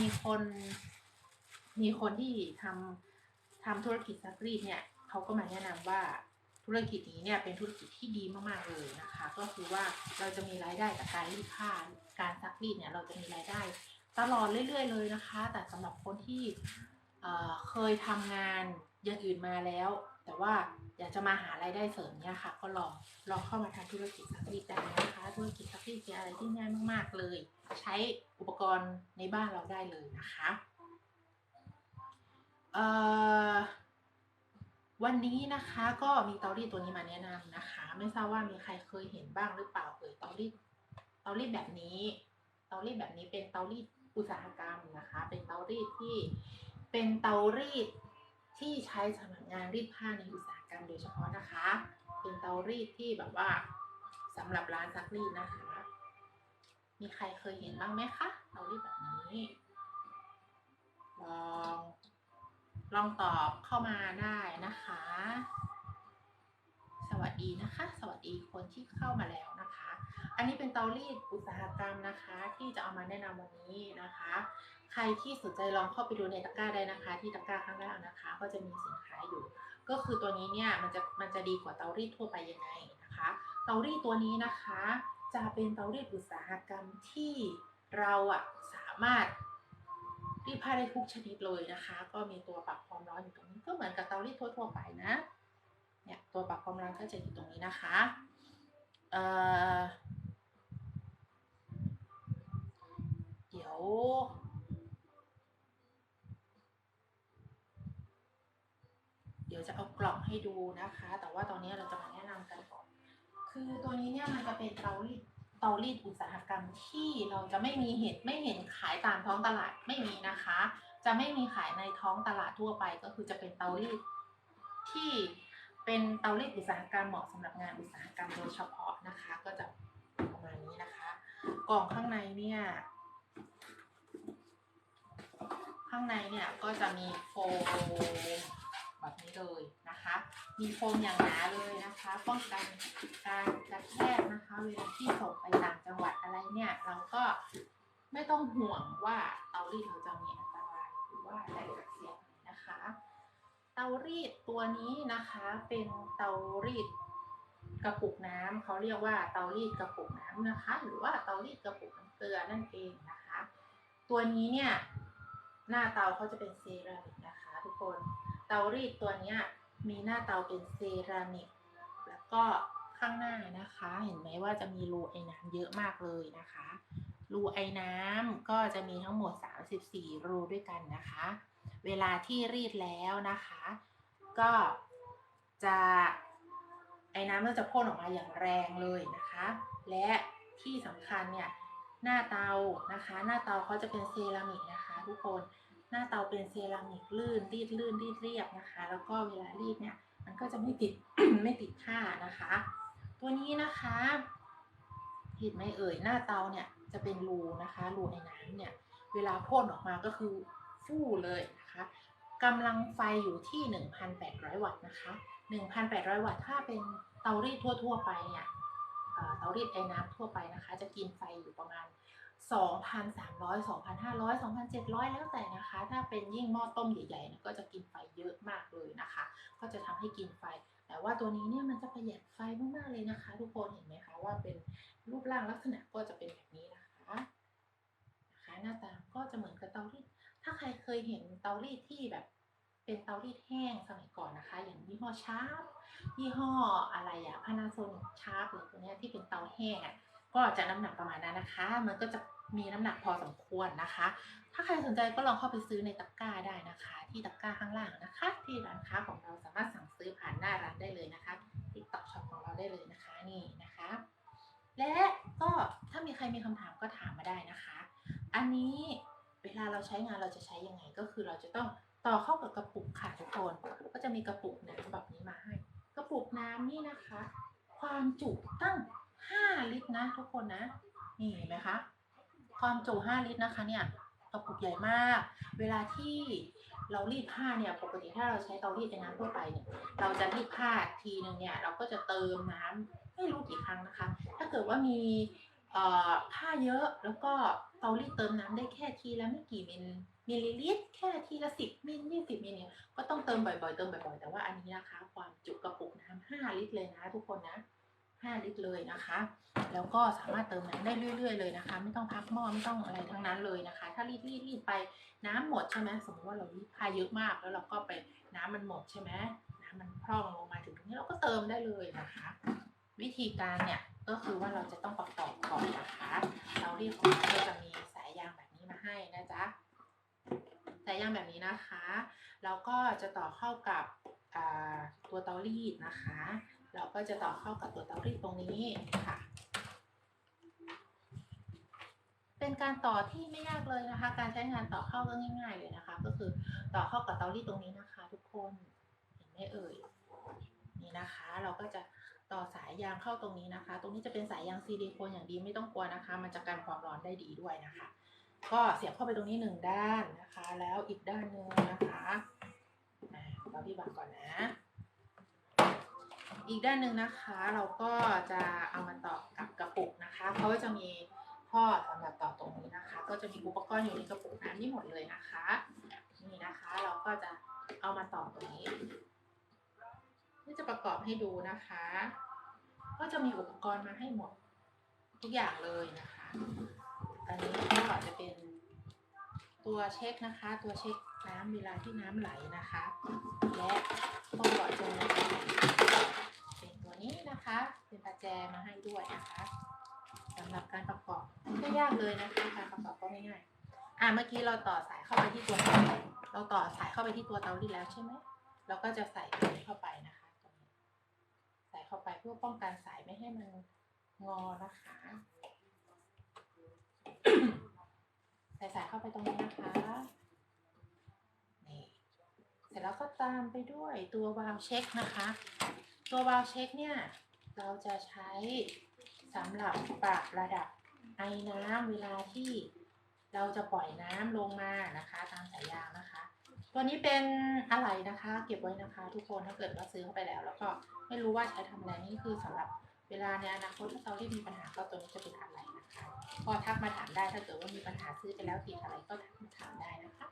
มีคนมีคนที่ทำทำธุรกิจซักรีดเนี่ยเขาก็มาแนะนำว่าธุรกิจนี้เนี่ยเป็นธุรกิจที่ดีมากๆเลยนะคะ ก็คือว่าเราจะมีรายได้จากการรีดผ้าการซักรีดเนี่ยเราจะมีรายได้ตลอดเรื่อย ๆ เลยนะคะ แต่สำหรับคนที่เเคยทำงานอย่างอื่นมาแล้ว แต่ว่าอยากจะมาหารายได้เสริมเนี่ยค่ะ ก็ลองลองเข้ามาทำธุรกิจซักรีดได้นะคะ ธุรกิจซักรีดเป็นอะไรที่ง่ายมาก ๆ เลย ใช้อุปกรณ์ในบ้านเราได้เลยนะคะเอ่อวันนี้นะคะก็มีเตารีดตัวนี้มาแนะนำนะคะ ไม่ทราบว่ามีใครเคยเห็นบ้างหรือเปล่าเอ่ยเตารีดเตารีดแบบนี้ เตารีดแบบนี้เป็นเตารีดอุตสาหกรรมนะคะ เป็นเตารีดที่เป็นเตารีด ที่ใช้สำหรับงานรีดผ้าในอุตสาหกรรมโดยเฉพาะนะคะ เป็นเตารีดที่แบบว่าสำหรับร้านซักรีดนะคะ มีใครเคยเห็นบ้างไหมคะเตารีดแบบนี้ลองลองตอบเข้ามาได้นะคะ สวัสดีนะคะ สวัสดีคนที่เข้ามาแล้วนะคะ อันนี้เป็นเตารีดอุตสาหกรรมนะคะ ที่จะเอามาแนะนำวันนี้นะคะ ใครที่สนใจลองเข้าไปดูในตะกร้าได้นะคะ ที่ตะกร้าข้างล่างนะคะ ก็จะมีสินค้าอยู่ ก็คือตัวนี้เนี่ยมันจะมันจะดีกว่าเตารีดทั่วไปยังไงนะคะ เตารีดตัวนี้นะคะ จะเป็นเตารีดอุตสาหกรรมที่เราอะสามารถรีดผ้าได้ทุกชนิดเลยนะคะ ก็มีตัวปรับความร้อนอยู่ตรงนี้ก็เหมือนกับเตารีดทั่วๆไปนะเนี่ยตัวปรับความร้อนก็จะอยู่ตรงนี้นะคะเอ่อ เดี๋ยวเดี๋ยวจะเอากล่องให้ดูนะคะ แต่ว่าตอนนี้เราจะมาแนะนำกันก่อน คือตัวนี้เนี่ยมันจะเป็นเตารีดเตารีดอุตสาหกรรมที่เราจะไม่มีเห็นไม่เห็นขายตามท้องตลาดไม่มีนะคะ จะไม่มีขายในท้องตลาดทั่วไปก็คือจะเป็นเตารีดที่เป็นเตารีดอุตสาหกรรมเหมาะสำหรับงานอุตสาหกรรมโดยเฉพาะนะคะ ก็จะประมาณนี้นะคะ กล่องข้างในเนี่ย ข้างในเนี่ยก็จะมีโฟมแบบนี้เลยนะคะ มีโฟมอย่างหนาเลยนะคะ ป้องกันการกระแทกนะคะเวลาที่ส่งไปต่างจังหวัดอะไรเนี่ย เราก็ไม่ต้องห่วงว่าเตารีดเราจะมีอันตรายหรือว่าอะไรกับเสียหายนะคะ เตารีดตัวนี้นะคะเป็นเตารีดกระปุกน้ำเขาเรียกว่าเตารีดกระปุกน้ำนะคะ หรือว่าเตารีดกระปุกน้ำเกลือนั่นเองนะคะ ตัวนี้เนี่ย หน้าเตาเขาจะเป็นเซรามิกนะคะทุกคน เตารีดตัวนี้มีหน้าเตาเป็นเซรามิก แล้วก็ข้างหน้านะคะ เห็นไหมว่าจะมีรูไอ้น้ำเยอะมากเลยนะคะ รูไอ้น้ำก็จะมีทั้งหมด 34 รูด้วยกันนะคะ เวลาที่รีดแล้วนะคะ ก็จะไอ้น้ำก็จะพ่นออกมาอย่างแรงเลยนะคะ และที่สำคัญเนี่ยหน้าเตานะคะ หน้าเตาเขาจะเป็นเซรามิกนะคะ ทุกคน หน้าเตาเป็นเซรามิกลื่นรีดลื่นรีดเรียบนะคะ แล้วก็เวลารีดเนี่ยมันก็จะไม่ติดไม่ติดผ้านะคะ ตัวนี้นะคะเห็นไหมเอ่ยหน้าเตาเนี่ยจะเป็นรูนะคะรูไอ้น้ำเนี่ยเวลาพ่นออกมาก็คือฟู่เลยนะคะกำลังไฟอยู่ที่ 1,800 วัตต์นะคะ 1,800 วัตต์ถ้าเป็นเตารีดทั่ว ๆ ไปเนี่ยเอ่อเตารีดไอ้น้ำทั่วไปนะคะ จะกินไฟอยู่ประมาณ 2,300 2,500 2,700 แล้วแต่นะคะ ถ้าเป็นยิ่งหม้อต้มใหญ่ๆก็จะกินไฟเยอะมากเลยนะคะ ก็จะทำให้กินไฟ แต่ว่าตัวนี้เนี่ยมันจะประหยัดไฟมากๆเลยนะคะ ทุกคนเห็นไหมคะว่าเป็นรูปร่างลักษณะก็จะเป็นแบบนี้นะคะนะคะหน้าตาก็จะเหมือนกับเตารีดถ้าใครเคยเห็นเตารีดที่แบบเป็นเตารีดแห้งสมัยก่อนนะคะ อย่างยี่ห้อชาร์ปยี่ห้ออะไรอะพานาโซนิกชาร์ปหรือตัวเนี้ยที่เป็นเตาแห้งอะ ก็จะน้ำหนักประมาณนั้นนะคะ มันก็จะมีน้ำหนักพอสมควรนะคะ ถ้าใครสนใจก็ลองเข้าไปซื้อในตะกร้าได้นะคะ ที่ตะกร้าข้างล่างนะคะ ที่ร้านค้าของเราสามารถสั่งซื้อผ่านหน้าร้านได้เลยนะคะติ๊กต็อกช็อปของเราได้เลยนะคะนี่นะคะ และก็ถ้ามีใครมีคำถามก็ถามมาได้นะคะ อันนี้เวลาเราใช้งานเราจะใช้ยังไงก็คือเราจะต้องต่อเข้ากับกระปุกค่ะทุกคนก็จะมีกระปุกน้ำแบบนี้มาให้ กระปุกน้ำนี่นะคะ ความจุตั้ง 5 ลิตรนะทุกคนนะ นี่เห็นไหมคะ ความจุ 5 ลิตรนะคะเนี่ยกระปุกใหญ่มาก เวลาที่เรารีดผ้าเนี่ย ปกติถ้าเราใช้เตารีดในน้ำทั่วไปเนี่ย เราจะรีดผ้าทีหนึ่งเนี่ย เราก็จะเติมน้ำไม่รู้กี่ครั้งนะคะ ถ้าเกิดว่ามีผ้าเยอะแล้วก็เตารีดเติมน้ำได้แค่ทีละไม่กี่มิลมิลลิลิตรแค่ทีละสิบมิลยี่สิบมิลเนี่ยก็ต้องเติมบ่อยๆ เติมบ่อยๆ แต่ว่าอันนี้นะคะ ความจุกระปุกน้ำห้าลิตรเลยนะทุกคนนะ ห้าลิตรเลยนะคะ แล้วก็สามารถเติมน้ำได้เรื่อย ๆ เลยนะคะ ไม่ต้องพักหม้อไม่ต้องอะไรทั้งนั้นเลยนะคะ ถ้ารีดรีดรีดไปน้ำหมดใช่ไหมสมมติว่าเรารีดผ้าเยอะมาก แล้วเราก็ไปน้ำมันหมดใช่ไหมน้ำมันพร่องลงมาถึงตรงนี้เราก็เติมได้เลยนะคะ วิธีการเนี่ยก็คือว่าเราจะต้องประกอบก่อนนะคะ เราเรียกของเราก็จะมีสายยางแบบนี้มาให้นะจ๊ะสายยางแบบนี้นะคะ เราก็จะต่อเข้ากับตัวเตารีดนะคะ เราก็จะต่อเข้ากับตัวเตารีดตรงนี้ค่ะ เป็นการต่อที่ไม่ยากเลยนะคะ การใช้งานต่อเข้าก็ง่ายๆเลยนะคะ ก็คือต่อเข้ากับเตารีดตรงนี้นะคะ ทุกคนเห็นไหมเอ่ยนี่นะคะ เราก็จะต่อสายยางเข้าตรงนี้นะคะ ตรงนี้จะเป็นสายยางซิลิโคนอย่างดีไม่ต้องกลัวนะคะ มันจะกันความร้อนได้ดีด้วยนะคะ ก็เสียบเข้าไปตรงนี้หนึ่งด้านนะคะ แล้วอีกด้านหนึ่งนะคะเราที่บังก่อนนะ อีกด้านหนึ่งนะคะเราก็จะเอามาต่อกับกระปุกนะคะเขาก็จะมีท่อสำหรับต่อตรงนี้นะคะ ก็จะมีอุปกรณ์อยู่ในกระปุกน้ำนี่หมดเลยนะคะนี่นะคะเราก็จะเอามาต่อตรงนี้นี่จะประกอบให้ดูนะคะ ก็จะมีอุปกรณ์มาให้หมดทุกอย่างเลยนะคะอันนี้ก็จะเป็นตัวเช็คนะคะ ตัวเช็คน้ำเวลาที่น้ำไหลนะคะ และก็จะมีเป็ นี้นะคะเป็นประแจมาให้ด้วยนะคะสำหรับการประกอบไม่ยากเลยนะคะการประกอบก็ง่ายๆอะเมื่อกี้เราต่อสายเข้าไปที่ตัวเตาเราต่อสายเข้าไปที่ตัวเตารีดแล้วใช่ไหมเราก็จะใส่ตัวนี้เข้าไปนะคะตรงนี้ใส่เข้าไปเพื่อป้องกันสายไม่ให้มันงอนะคะใส่สายเข้าไปตรงนี้นะคะนี่เสร็จแล้วก็ตามไปด้วยตัววาล์วเช็คนะคะ ตัววาล์วเช็คเนี่ย เราจะใช้สำหรับปรับระดับไอน้ำเวลาที่เราจะปล่อยน้ำลงมานะคะ ตามสายยางนะคะ ตัวนี้เป็นอะไรนะคะ เก็บไว้นะคะ ทุกคนถ้าเกิดว่าซื้อเข้าไปแล้ว แล้วก็ไม่รู้ว่าใช้ทำอะไรนี่คือสำหรับเวลาในอนาคตถ้าเราที่มีปัญหาก็ตัวนี้จะเป็นอะไรนะคะก็ทักมาถามได้ถ้าเกิดว่ามีปัญหาซื้อไปแล้วติดอะไรก็ทักมาถามได้นะคะ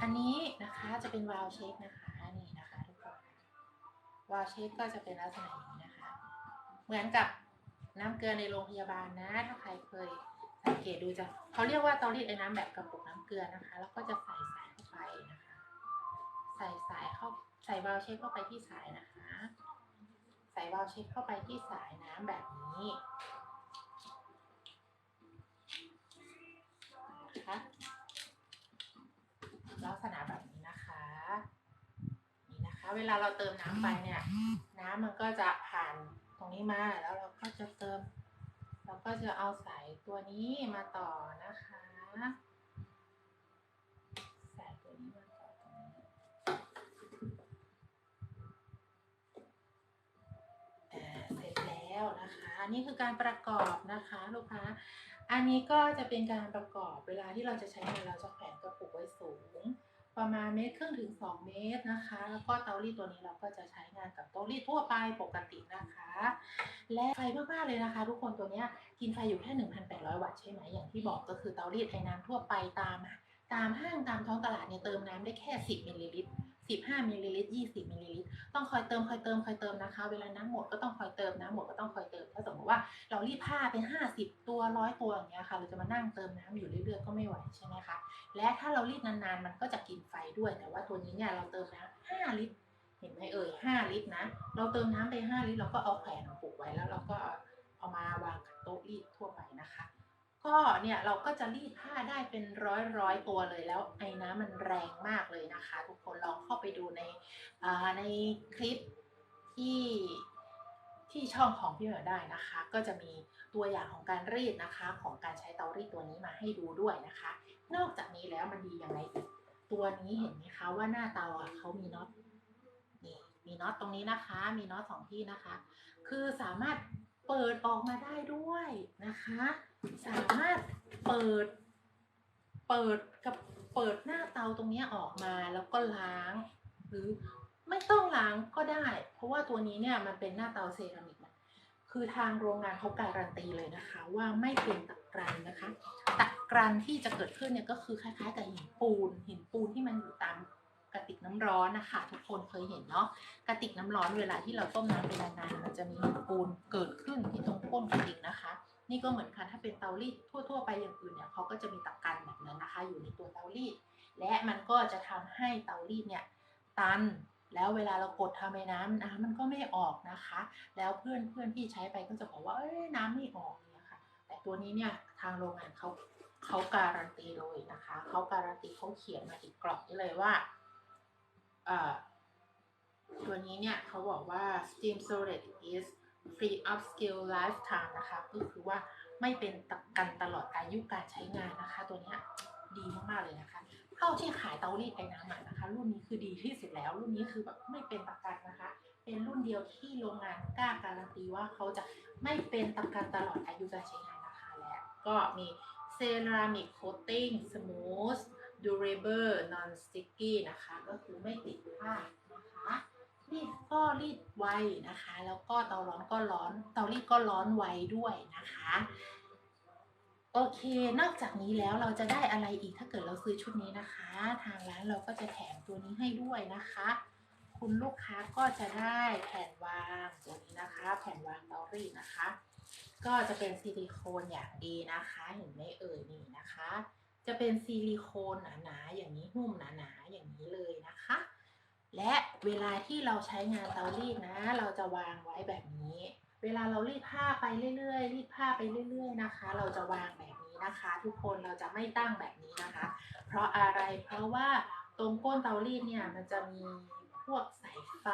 อันนี้นะคะจะเป็นวาล์วเช็คนะคะ วาล์วเช็คก็จะเป็นลักษณะอย่างนี้นะคะ เหมือนกับน้ำเกลือในโรงพยาบาลนะ ถ้าใครเคยสังเกตดูจะเขาเรียกว่าเตารีดไอ้น้ำแบบกระปุกน้ำเกลือนะคะ แล้วก็จะใส่สายเข้าไปนะคะ ใส่สายเข้าใส่วาล์วเช็คเข้าไปที่สายนะคะ ใส่วาล์วเช็คเข้าไปที่สายน้ำแบบนี้นะคะลักษณะแบบนี้นะคะนี่นะคะ เวลาเราเติมน้ำไปเนี่ย น้ำมันก็จะผ่านตรงนี้มาแล้วเราก็จะเติม เราก็จะเอาสายตัวนี้มาต่อนะคะสายตัวนี้มาต่อตรงนี้เสร็จแล้วนะคะ นี่คือการประกอบนะคะลูกค้า อันนี้ก็จะเป็นการประกอบเวลาที่เราจะใช้งานเราจะแขวนกระปุกไว้สูง ประมาณเมตรครึ่งถึง 2 เมตรนะคะ แล้วก็เตารีดตัวนี้เราก็จะใช้งานกับเตารีดทั่วไปปกตินะคะ และไฟมากๆเลยนะคะ ทุกคนตัวนี้กินไฟอยู่แค่ 1,800 วัตต์ใช่ไหมอย่างที่บอกก็คือเตารีดไอ้น้ำทั่วไปตาม ตามห้างตามท้องตลาดเนี่ยเติมน้ำได้แค่ 10มิลลิลิตร 15มิลลิลิตร20มิลลิลิตรต้องคอยเติมคอยเติมคอยเติมนะคะ เวลาน้ำหมดก็ต้องคอยเติมน้ำหมดก็ต้องคอยเติมถ้าสมมติว่าเรารีดผ้าเป็น 50 ตัวร้อยตัวอย่างเงี้ยค่ะ เราจะมานั่งเติมน้ำอยู่เรื่อยๆก็ไม่ไหวใช่ไหมคะและถ้าเรารีดนานๆ มันก็จะกินไฟด้วยแต่ว่าตัวนี้เนี่ยเราเติมน้ำ5ลิตรเห็นไหมเอ่ย5ลิตรนะเราเติมน้ำไป 5 ลิตรเราก็เอาแขวนเอาปลูกไว้แล้วเราก็เอามาวางกับโต๊ะรีดทั่วไปนะคะ ก็เนี่ยเราก็จะรีดผ้าได้เป็นร้อยร้อยตัวเลยแล้วไอ้น้ำมันแรงมากเลยนะคะ ทุกคนลองเข้าไปดูในในคลิปที่ที่ช่องของพี่เหมียวได้นะคะ ก็จะมีตัวอย่างของการรีดนะคะ ของการใช้เตารีดตัวนี้มาให้ดูด้วยนะคะ นอกจากนี้แล้วมันดีอย่างไรอีกตัวนี้เห็นไหมคะว่าหน้าเตาอะเขามีน็อตนี่มีน็อตตรงนี้นะคะ มีน็อตสองที่นะคะ คือสามารถ เปิดออกมาได้ด้วยนะคะ สามารถเปิด เปิดกับเปิดหน้าเตาตรงนี้ออกมาแล้วก็ล้าง หรือไม่ต้องล้างก็ได้ เพราะว่าตัวนี้เนี่ยมันเป็นหน้าเตาเซรามิกคือทางโรงงานเขาการันตีเลยนะคะ ว่าไม่เป็นตะกรันนะคะ ตะกรันที่จะเกิดขึ้นเนี่ยก็คือคล้ายๆกับหินปูน หินปูนที่มันอยู่ตาม กระติกน้ำร้อนนะคะ ทุกคนเคยเห็นเนาะกระติกน้ำร้อนเวลาที่เราต้มน้ำไปนานๆมันจะมีปูนเกิดขึ้นที่ตรงก้นกระติกนะคะ นี่ก็เหมือนกันถ้าเป็นเตารีดทั่ว ๆ ไปอย่างอื่นเนี่ยเขาก็จะมีตะกันแบบนั้นนะคะ อยู่ในตัวเตารีดและมันก็จะทำให้เตารีดเนี่ยตันแล้วเวลาเรากดทำในน้ำน้ำมันก็ไม่ออกนะคะ แล้วเพื่อนเพื่อนที่ใช้ไปก็จะบอกว่าเอ้ยน้ำไม่ออกเนี่ยค่ะ แต่ตัวนี้เนี่ยทางโรงงานเขาเขาการันตีเลยนะคะ เขาการันตีเขาเขียนมาอีกกล่องนี้เลยว่า ตัวนี้เนี่ยเขาบอกว่า steam storage is free of skill lifetime นะคะก็คือว่าไม่เป็นตะกันตลอดอายุการใช้งานนะคะ ตัวนี้ดีมาก ๆ เลยนะคะ เท่าที่ขายเตารีดไอ้น้ำอะนะคะ รุ่นนี้คือดีที่สุดแล้ว รุ่นนี้คือแบบไม่เป็นตะกันนะคะ เป็นรุ่นเดียวที่โรงงานกล้าการันตีว่าเขาจะไม่เป็นตะกันตลอดอายุการใช้งานนะคะและก็มีเซรามิกโคตติ้งสมูท ดูเรเบิลนอนสติกกี้นะคะ ก็คือไม่ติดผ้านะคะรีดก็รีดไวนะคะ แล้วก็เตาร้อนก็ร้อน เตารีดก็ร้อนไวด้วยนะคะ โอเค นอกจากนี้แล้วเราจะได้อะไรอีกถ้าเกิดเราซื้อชุดนี้นะคะ ทางร้านเราก็จะแถมตัวนี้ให้ด้วยนะคะ คุณลูกค้าก็จะได้แผ่นวางตัวนี้นะคะ แผ่นวางเตารีดนะคะ ก็จะเป็นซิลิโคนอย่างดีนะคะ เห็นไหมเอ่ยนี่นะคะ จะเป็นซิลิโคนหนาๆอย่างนี้หุ้มหนาๆอย่างนี้เลยนะคะ และเวลาที่เราใช้งานเตารีดนะ เราจะวางไว้แบบนี้ เวลาเรารีดผ้าไปเรื่อยๆรีดผ้าไปเรื่อย ๆนะคะ เราจะวางแบบนี้นะคะ ทุกคนเราจะไม่ตั้งแบบนี้นะคะ เพราะอะไรเพราะว่าตรงก้นเตารีดเนี่ยมันจะมีพวกสายไฟ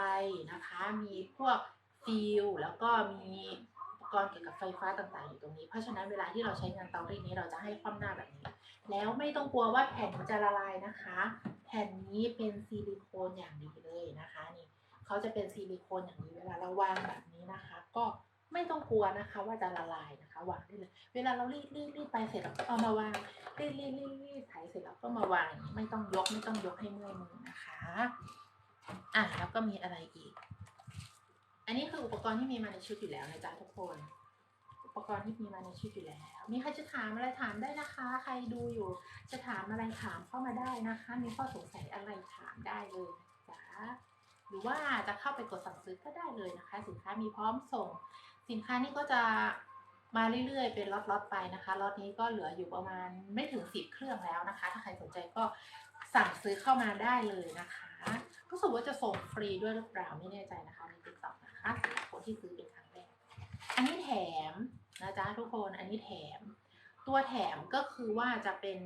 นะคะ มีพวกฟิลแล้วก็มีอุปกรณ์เกี่ยวกับไฟฟ้าต่างๆอยู่ตรงนี้ เพราะฉะนั้นเวลาที่เราใช้งานเตารีดนี้เราจะให้คว่ำหน้าแบบนี้ แล้วไม่ต้องกลัวว่าแผ่นจะละลายนะคะ แผ่นนี้เป็นซิลิโคนอย่างดีเลยนะคะนี่เขาจะเป็นซิลิโคนอย่างนี้เวลาเราวางแบบนี้นะคะ ก็ไม่ต้องกลัวนะคะว่าจะละลายนะคะวางได้เลย เวลาเรารีดรีดรีดไปเสร็จแล้วก็เอามาวางรีดรีดรีดรีดไถเสร็จแล้วก็มาวาง ไม่ต้องยกไม่ต้องยกให้เมื่อยมือนะคะอะแล้วก็มีอะไรอีก อันนี้คืออุปกรณ์ที่มีมาในชุดอยู่แล้วนะจ๊ะทุกคน ปกรณ์ที่มีมาในชุดอยู่แล้ว มีใครจะถามอะไรถามได้นะคะ ใครดูอยู่ จะถามอะไรถามเข้ามาได้นะคะ มีข้อสงสัยอะไรถามได้เลยนะจ๊ะหรือว่าจะเข้าไปกดสั่งซื้อก็ได้เลยนะคะ สินค้ามีพร้อมส่ง สินค้านี่ก็จะมาเรื่อยๆ เป็นล็อตๆไปนะคะล็อตนี้ก็เหลืออยู่ประมาณไม่ถึงสิบเครื่องแล้วนะคะ ถ้าใครสนใจก็สั่งซื้อเข้ามาได้เลยนะคะรู้สึกว่าจะส่งฟรีด้วยหรือเปล่าไม่แน่ใจนะคะในติ๊กต็อกนะคะสำหรับคนที่ซื้อเป็นครั้งแรกอันนี้แถม นะจ๊ะทุกคนอันนี้แถม ตัวแถมก็คือว่าจะเป็น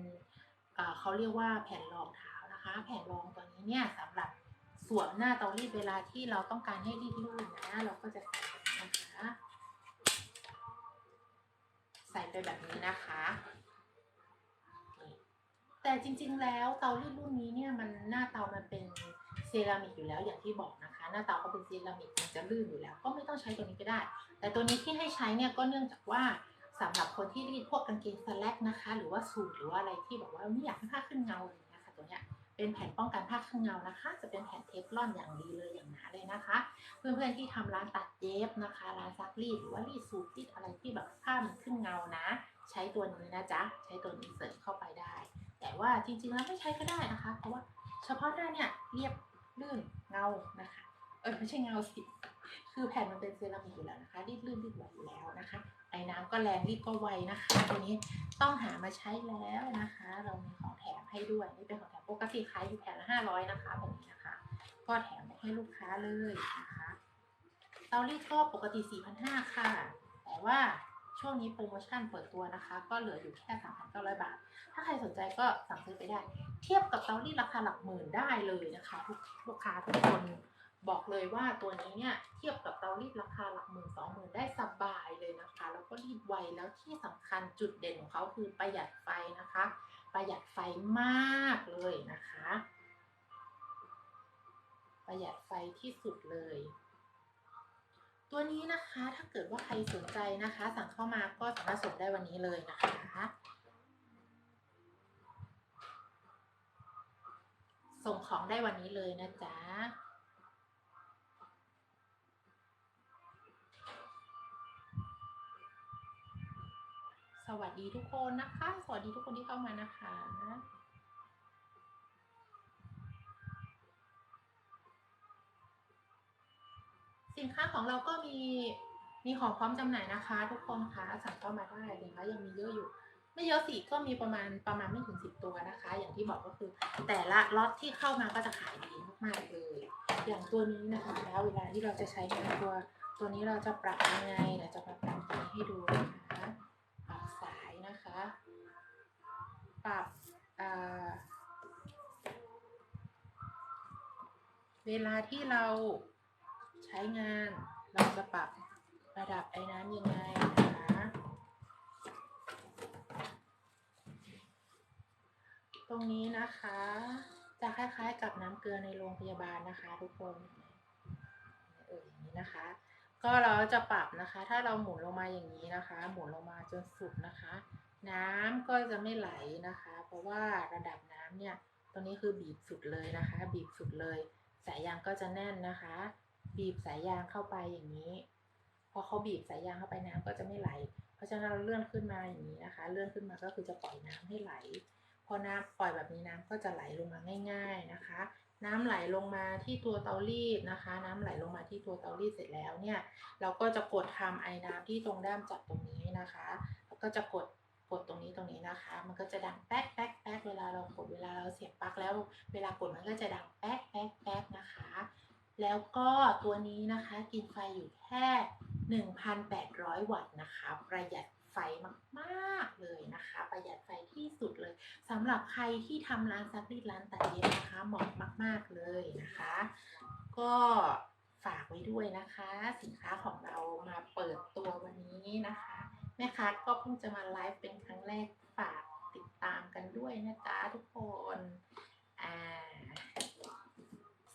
เขาเรียกว่าแผ่นรองเท้านะคะ แผ่นรองตัวนี้เนี่ยสำหรับสวมหน้าเตารีดเวลาที่เราต้องการให้รีดลื่นนะเราก็จะใส่แบบนี้นะคะใส่ไปแบบนี้นะคะแต่จริงๆแล้วเตารีดรุ่นนี้เนี่ยมันหน้าเตามันเป็น เซรามิกอยู่แล้วอย่างที่บอกนะคะ หน้าเตาเขาเป็นเซรามิกมันจะลื่นอยู่แล้ว ก็ไม่ต้องใช้ตัวนี้ก็ได้ แต่ตัวนี้ที่ให้ใช้เนี่ยก็เนื่องจากว่าสำหรับคนที่รีดพวกกางเกงสแลกนะคะ หรือว่าสูทหรือว่าอะไรที่แบบว่าไม่อยากให้ผ้าขึ้นเงาอะไรอย่างเงี้ยค่ะตัวเนี้ยเป็นแผ่นป้องกันผ้าขึ้นเงานะคะ จะเป็นแผ่นเทฟลอนอย่างดีเลยอย่างหนาเลยนะคะ เพื่อนๆที่ทำร้านตัดเย็บนะคะ ร้านซักรีดหรือว่ารีดสูทรีดอะไรที่แบบผ้ามันขึ้นเงานะ ใช้ตัวนี้นะจ๊ะใช้ตัวนี้เสริมเข้าไปได้ แต่ว่าจริงๆแล้วไม่ใช้ก็ได้นะคะ เพราะว่าเฉพาะหน้าเนี่ยเรียบ ลื่นเงานะคะ เออไม่ใช่เงาสิ คือแผ่นมันเป็นเซรามิกอยู่แล้วนะคะ รีดลื่นรีดไหวอยู่แล้วนะคะ ไอ้น้ำก็แรงรีดก็ไวนะคะตัวนี้ต้องหามาใช้แล้วนะคะ เรามีของแถมให้ด้วย นี่เป็นของแถมปกติขายอยู่แผ่นละห้าร้อยนะคะแบบนี้นะคะ ก็แถมไปให้ลูกค้าเลยนะคะเตารีดก็ปกติ4,500ค่ะ แต่ว่า ช่วงนี้โปรโมชั่นเปิดตัวนะคะ ก็เหลืออยู่แค่ 3,900 บาท ถ้าใครสนใจก็สั่งซื้อไปได้ เทียบกับเตารีดราคาหลักหมื่นได้เลยนะคะทุกลูกค้าทุกคนบอกเลยว่าตัวนี้เนี่ยเทียบกับเตารีดราคาหลักหมื่นสองหมื่นได้สบายเลยนะคะ แล้วก็รีดไวแล้วที่สำคัญจุดเด่นของเขาคือประหยัดไฟนะคะ ประหยัดไฟมากเลยนะคะ ประหยัดไฟที่สุดเลย ตัวนี้นะคะถ้าเกิดว่าใครสนใจนะคะ สั่งเข้ามาก็สามารถส่งได้วันนี้เลยนะคะ ส่งของได้วันนี้เลยนะจ๊ะสวัสดีทุกคนนะคะ สวัสดีทุกคนที่เข้ามานะคะ สินค้าของเราก็มีมีของพร้อมจำหน่ายนะคะ ทุกคนคะสั่งเข้ามาได้สินค้ายังมีเยอะอยู่ ไม่เยอะสิก็มีประมาณประมาณไม่ถึงสิบตัวนะคะ อย่างที่บอกก็คือ แต่ละล็อตที่เข้ามาก็จะขายดีมากๆเลย อย่างตัวนี้นะคะ แล้วเวลาที่เราจะใช้งานตัวตัวนี้เราจะปรับยังไงเราจะมาปรับตัวนี้ให้ดูนะคะปรับสายนะคะ ปรับเวลาที่เรา ช้งานเราจะปรับระดับไอ้น้ำยังไงนะคะตรงนี้นะคะ จะคล้าย ๆ กับน้ำเกลือในโรงพยาบาลนะคะ ทุกคนเอออย่างนี้นะคะ ก็เราจะปรับนะคะ ถ้าเราหมุนลงมาอย่างนี้นะคะ หมุนลงมาจนสุดนะคะ น้ำก็จะไม่ไหลนะคะ เพราะว่าระดับน้ำเนี่ยตรงนี้คือบีบสุดเลยนะคะ บีบสุดเลยสายยางก็จะแน่นนะคะ บีบสายยางเข้าไปอย่างนี้ พอเขาบีบสายยางเข้าไปน้ำก็จะไม่ไหล เพราะฉะนั้นเราเลื่อนขึ้นมาอย่างนี้นะคะ เลื่อนขึ้นมาก็คือจะปล่อยน้ำให้ไหล พอน้ำปล่อยแบบนี้น้ำก็จะไหลลงมาง่าย ๆนะคะ น้ำไหลลงมาที่ตัวเตารีดนะคะ น้ำไหลลงมาที่ตัวเตารีดเสร็จแล้วเนี่ย เราก็จะกดทำไอ้น้ำที่ตรงด้ามจับตรงนี้นะคะ แล้วก็จะกดกดตรงนี้ตรงนี้นะคะ มันก็จะดังแป๊กแป๊กแป๊กเวลาเรากดเวลาเราเสียบปลั๊กแล้ว เวลากดมันก็จะดังแป๊กแป๊กแป๊กนะคะ แล้วก็ตัวนี้นะคะกินไฟอยู่แค่ 1,800 วัตต์นะคะ ประหยัดไฟมากๆเลยนะคะ ประหยัดไฟที่สุดเลยสำหรับใครที่ทำร้านซักรีดร้านตัดเย็บนะคะเหมาะมาก ๆเลยนะคะ ก็ฝากไว้ด้วยนะคะ สินค้าของเรามาเปิดตัววันนี้นะคะ แม่ค้าก็เพิ่งจะมาไลฟ์เป็นครั้งแรกฝากติดตามกันด้วยนะจ๊ะทุกคนอ่า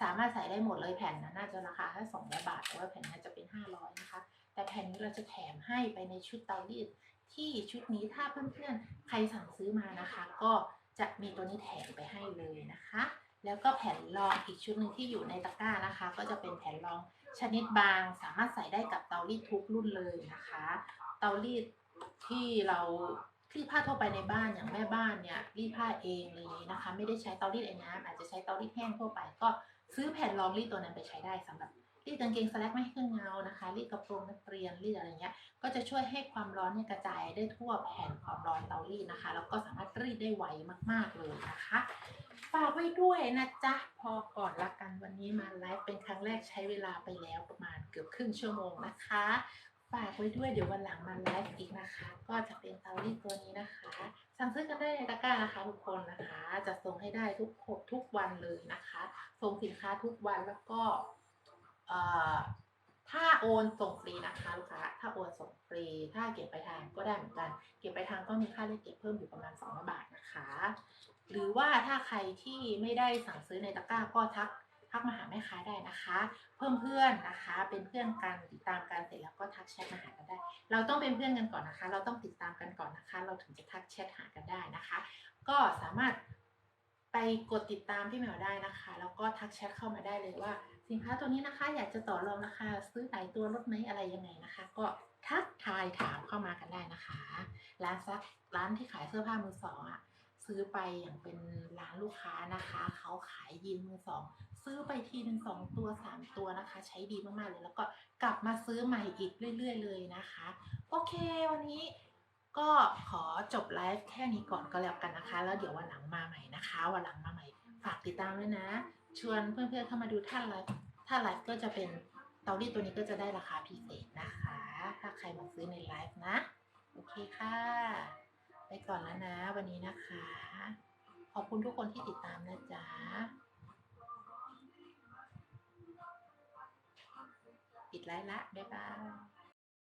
สามารถใส่ได้หมดเลยแผ่นนะน่าจะราคาแค่สองร้อยบาทแต่ว่าแผ่นน่าจะเป็นห้าร้อยนะคะ แต่แผ่นนี้เราจะแถมให้ไปในชุดเตารีดที่ชุดนี้ถ้าเพื่อนๆใครสั่งซื้อมานะคะ ก็จะมีตัวนี้แถมไปให้เลยนะคะ แล้วก็แผ่นรองอีกชุดหนึ่งที่อยู่ในตะกร้านะคะ ก็จะเป็นแผ่นรองชนิดบาง สามารถใส่ได้กับเตารีดทุกรุ่นเลยนะคะ เตารีดที่เรารีดผ้าทั่วไปในบ้านอย่างแม่บ้านเนี่ยรีดผ้าเองอะไรอย่างนี้นะคะ ไม่ได้ใช้เตารีดไอ้น้ำอาจจะใช้เตารีดแห้งทั่วไปก็ ซื้อแผ่นรองรีดตัวนั้นไปใช้ได้สำหรับรีดกางเกงสแลกไม่ให้ขึ้นเงานะคะรีดกระโปรงนักเรียนรีดอะไรเงี้ยก็จะช่วยให้ความร้อนเนี่ยกระจายได้ทั่วแผ่นความร้อนเตารีดนะคะแล้วก็สามารถรีดได้ไวมาก ๆเลยนะคะฝากไว้ด้วยนะจ๊ะพอก่อนละกันวันนี้มาไลฟ์เป็นครั้งแรกใช้เวลาไปแล้วประมาณเกือบครึ่งชั่วโมงนะคะ ฝากไว้ด้วยเดี๋ยววันหลังมาไลฟ์อีกนะคะ ก็จะเป็นเตารีดตัวนี้นะคะ สั่งซื้อกันได้ในตะกร้านะคะทุกคนนะคะ จะส่งให้ได้ทุกทุกวันเลยนะคะ ส่งสินค้าทุกวันแล้วก็เอ่อถ้าโอนส่งฟรีนะคะลูกค้า ถ้าโอนส่งฟรี ถ้าเก็บไปลายทางก็ได้เหมือนกัน เก็บไปลายทางก็มีค่าเลขเก็บเพิ่มอยู่ประมาณ2บาทนะคะ หรือว่าถ้าใครที่ไม่ได้สั่งซื้อในตะกร้าก็ทัก ทักมาหาแม่ค้าได้นะคะ เพิ่มเพื่อนนะคะ เป็นเพื่อนกันติดตามกันเสร็จแล้วก็ทักแชทมาหากันได้ เราต้องเป็นเพื่อนกันก่อนนะคะ เราต้องติดตามกันก่อนนะคะ เราถึงจะทักแชทหากันได้นะคะ ก็สามารถไปกดติดตามพี่เหมียวได้นะคะ แล้วก็ทักแชทเข้ามาได้เลยว่า สินค้าตัวนี้นะคะ อยากจะต่อรองราคาซื้อหลายตัวลดไหมอะไรยังไงนะคะ ก็ทักทายถามเข้ามากันได้นะคะ ร้านซักร้านที่ขายเสื้อผ้ามือสองอะ ซื้อไปอย่างเป็นร้านลูกค้านะคะ เขาขายยีนมือสอง ซื้อไปทีหนึ่งสองตัวสามตัวนะคะ ใช้ดีมากๆเลยแล้วก็กลับมาซื้อใหม่อีกเรื่อย ๆ เลยนะคะ โอเควันนี้ก็ขอจบไลฟ์แค่นี้ก่อนก็แล้วกันนะคะ แล้วเดี๋ยววันหลังมาใหม่นะคะ วันหลังมาใหม่ ฝากติดตามด้วยนะ ชวนเพื่อนๆเข้ามาดูท่าไลฟ์ถ้าไลฟ์ก็จะเป็นเตารีดตัวนี้ก็จะได้ราคาพิเศษนะคะ ถ้าใครมาซื้อในไลฟ์นะ โอเคค่ะ ไปก่อนแล้วนะ วันนี้นะคะ ขอบคุณทุกคนที่ติดตามนะจ๊ะ ปิดไลฟ์ละ บ๊ายบาย